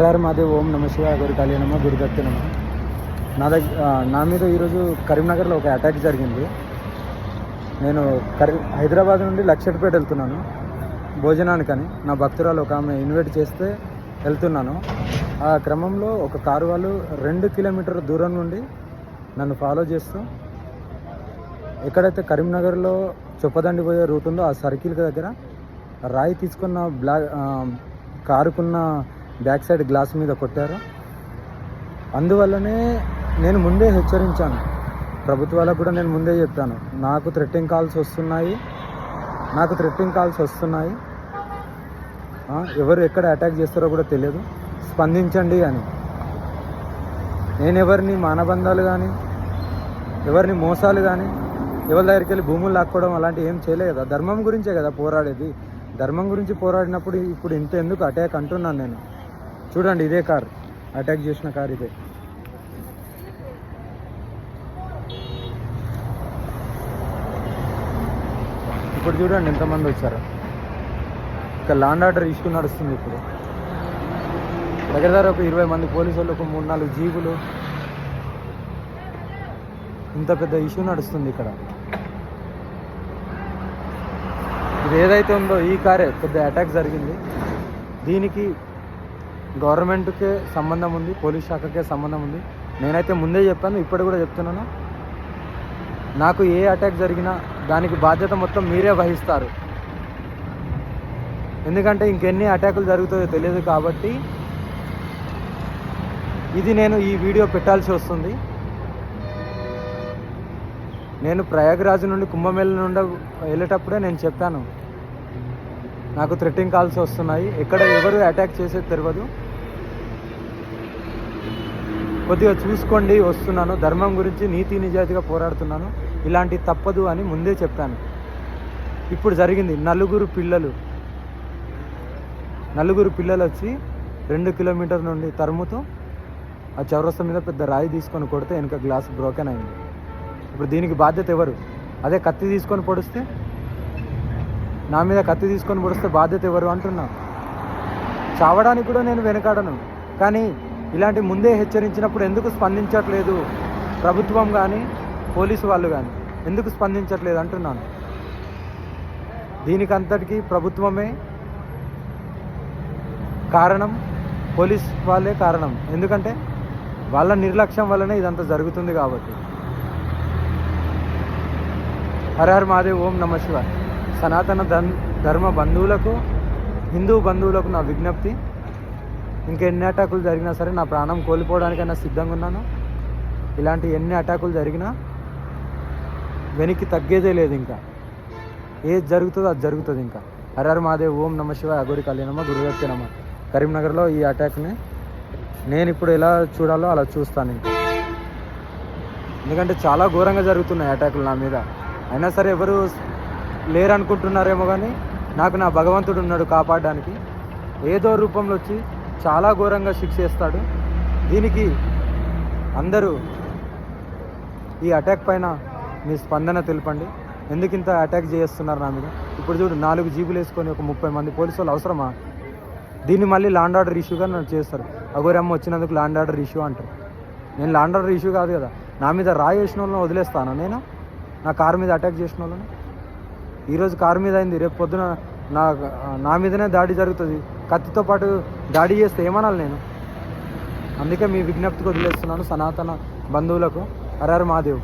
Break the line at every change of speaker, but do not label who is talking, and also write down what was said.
Sir మాది ఓం నమ శివాయ గురి కళ్యాణమ్మ గురుదత్తినమ్మ నా దగ్గర నా మీద ఈరోజు కరీంనగర్లో ఒక అటాక్ జరిగింది. నేను కరీ హైదరాబాద్ నుండి లక్షపేట వెళ్తున్నాను. భోజనానికని. నా భక్తురాలు ఒక ఆమె ఇన్వైట్ చేస్తే వెళ్తున్నాను. ఆ క్రమంలో ఒక కారు వాళ్ళు రెండు కిలోమీటర్ దూరం నుండి నన్ను ఫాలో చేస్తూ ఎక్కడైతే కరీంనగర్లో చొప్పదండి పోయే రూట్ ఉందో ఆ సర్కిల్ దగ్గర రాయి తీసుకున్న బ్లా కారుకున్న బ్యాక్ సైడ్ గ్లాస్ మీద కొట్టారు. అందువల్లనే నేను ముందే హెచ్చరించాను. ప్రభుత్వాలకు కూడా నేను ముందే చెప్పాను. నాకు థ్రెట్టింగ్ కాల్స్ వస్తున్నాయి. నాకు థ్రెట్టింగ్ కాల్స్ వస్తున్నాయి. ఎవరు ఎక్కడ అటాక్ చేస్తారో కూడా తెలియదు. స్పందించండి అని. నేను ఎవరిని మానబంధాలు కానీ ఎవరిని మోసాలు కానీ ఎవరి దగ్గరికి వెళ్ళి భూములు లాక్కోవడం అలాంటివి ఏం చేయలేదు. కదా ధర్మం గురించే కదా పోరాడేది. ధర్మం గురించి పోరాడినప్పుడు ఇప్పుడు ఇంత ఎందుకు అటాక్ అంటున్నాను నేను. చూడండి ఇదే కార్. అటాక్ చేసిన కార్ ఇదే. ఇప్పుడు చూడండి ఎంతమంది వచ్చారు? ఇక లాండ్ ఆర్డర్ ఇష్యూ నడుస్తుంది ఇప్పుడు. దగ్గర దగ్గర ఒక ఇరవై మంది పోలీసు వాళ్ళు ఒక మూడు నాలుగు జీబులు ఇంత పెద్ద ఇష్యూ నడుస్తుంది ఇక్కడ. ఇది ఏదైతే ఉందో ఈ కారే పెద్ద అటాక్ జరిగింది. దీనికి గవర్నమెంట్కే సంబంధం ఉంది పోలీస్ శాఖకే సంబంధం ఉంది. నేనైతే ముందే చెప్పాను ఇప్పుడు కూడా చెప్తున్నాను. నాకు ఏ అటాక్ జరిగినా దానికి బాధ్యత మొత్తం మీరే వహిస్తారు. ఎందుకంటే ఇంకెన్ని అటాకులు జరుగుతాయో తెలియదు కాబట్టి ఇది నేను ఈ వీడియో పెట్టాల్సి వస్తుంది. నేను ప్రయాగరాజు నుండి కుంభమేళ నుండి వెళ్ళేటప్పుడే నేను చెప్పాను. నాకు థ్రెట్టింగ్ కాల్స్ వస్తున్నాయి. ఎక్కడ ఎవరు అటాక్ చేసేది తెలియదు కొద్దిగా చూసుకోండి వస్తున్నాను. ధర్మం గురించి నీతి నిజాయితీగా పోరాడుతున్నాను. ఇలాంటి తప్పదు అని ముందే చెప్పాను. ఇప్పుడు జరిగింది. నలుగురు పిల్లలు. నలుగురు పిల్లలు వచ్చి రెండు కిలోమీటర్ నుండి తరుముతూ ఆ చౌరస్తా మీద పెద్ద రాయి తీసుకొని కొడితే వెనుక గ్లాస్ బ్రోకెన్ అయింది. ఇప్పుడు దీనికి బాధ్యత ఎవరు? అదే కత్తి తీసుకొని పొడిస్తే నా మీద కత్తి తీసుకొని పొడిస్తే బాధ్యత ఎవరు అంటున్నా? చావడానికి కూడా నేను వెనకాడను. కానీ ఇలాంటి ముందే హెచ్చరించినప్పుడు ఎందుకు స్పందించట్లేదు? ప్రభుత్వం కానీ పోలీసు వాళ్ళు కానీ ఎందుకు స్పందించట్లేదు అంటున్నాను. దీనికంతటికీ ప్రభుత్వమే కారణం పోలీస్ వాళ్ళే కారణం. ఎందుకంటే వాళ్ళ నిర్లక్ష్యం వల్లనే ఇదంతా జరుగుతుంది కాబట్టి. హర హర్ ఓం నమ శివాయ్. సనాతన ధన్ ధర్మ బంధువులకు హిందూ బంధువులకు నా విజ్ఞప్తి. ఇంకా ఎన్ని అటాకులు జరిగినా సరే నా ప్రాణం కోల్పోవడానికైనా సిద్ధంగా ఉన్నాను. ఇలాంటి ఎన్ని అటాకులు జరిగినా వెనక్కి తగ్గేదే లేదు ఇంకా. ఏది జరుగుతుందో అది జరుగుతుంది ఇంకా. హర హర్ మహాదేవ్ ఓం నమ శివ అగోరి కళ్యాణమ్మ గురుదత్తే నమ. కరీంనగర్లో ఈ అటాక్ని నేను ఇప్పుడు ఎలా చూడాలో అలా చూస్తాను ఇంకా. ఎందుకంటే చాలా ఘోరంగా జరుగుతున్నాయి అటాకులు నా మీద. అయినా సరే ఎవరు లేరు అనుకుంటున్నారేమో కానీ నాకు నా భగవంతుడు ఉన్నాడు కాపాడడానికి. ఏదో రూపంలో వచ్చి చాలా ఘోరంగా శిక్ష చేస్తాడు దీనికి అందరూ ఈ అటాక్ పైన మీ స్పందన తెలపండి. ఎందుకు ఇంత అటాక్ చేస్తున్నారు నా మీద? ఇప్పుడు చూడు నాలుగు జీబులు వేసుకొని ఒక ముప్పై మంది పోలీసు వాళ్ళు అవసరమా? దీన్ని మళ్ళీ లాండ్ ఆర్డర్ ఇష్యూగా నన్ను చేస్తారు. అగోరమ్మ వచ్చినందుకు లాండ్ ఆర్డర్ ఇష్యూ అంటారు. నేను లాండ్ ఆర్డర్ ఇష్యూ కాదు కదా నా మీద రాయి వేసిన వాళ్ళని వదిలేస్తాను నేను? నా కారు మీద అటాక్ చేసిన వాళ్ళని? ఈరోజు కారు మీద అయింది. రేపు పొద్దున నా నా మీదనే దాడి జరుగుతుంది. కత్తితో పాటు దాడి చేస్తే ఏమనాలి నేను? అందుకే మీ విజ్ఞప్తికి వదిలేస్తున్నాను సనాతన బంధువులకు. హరహర మహాదేవ్.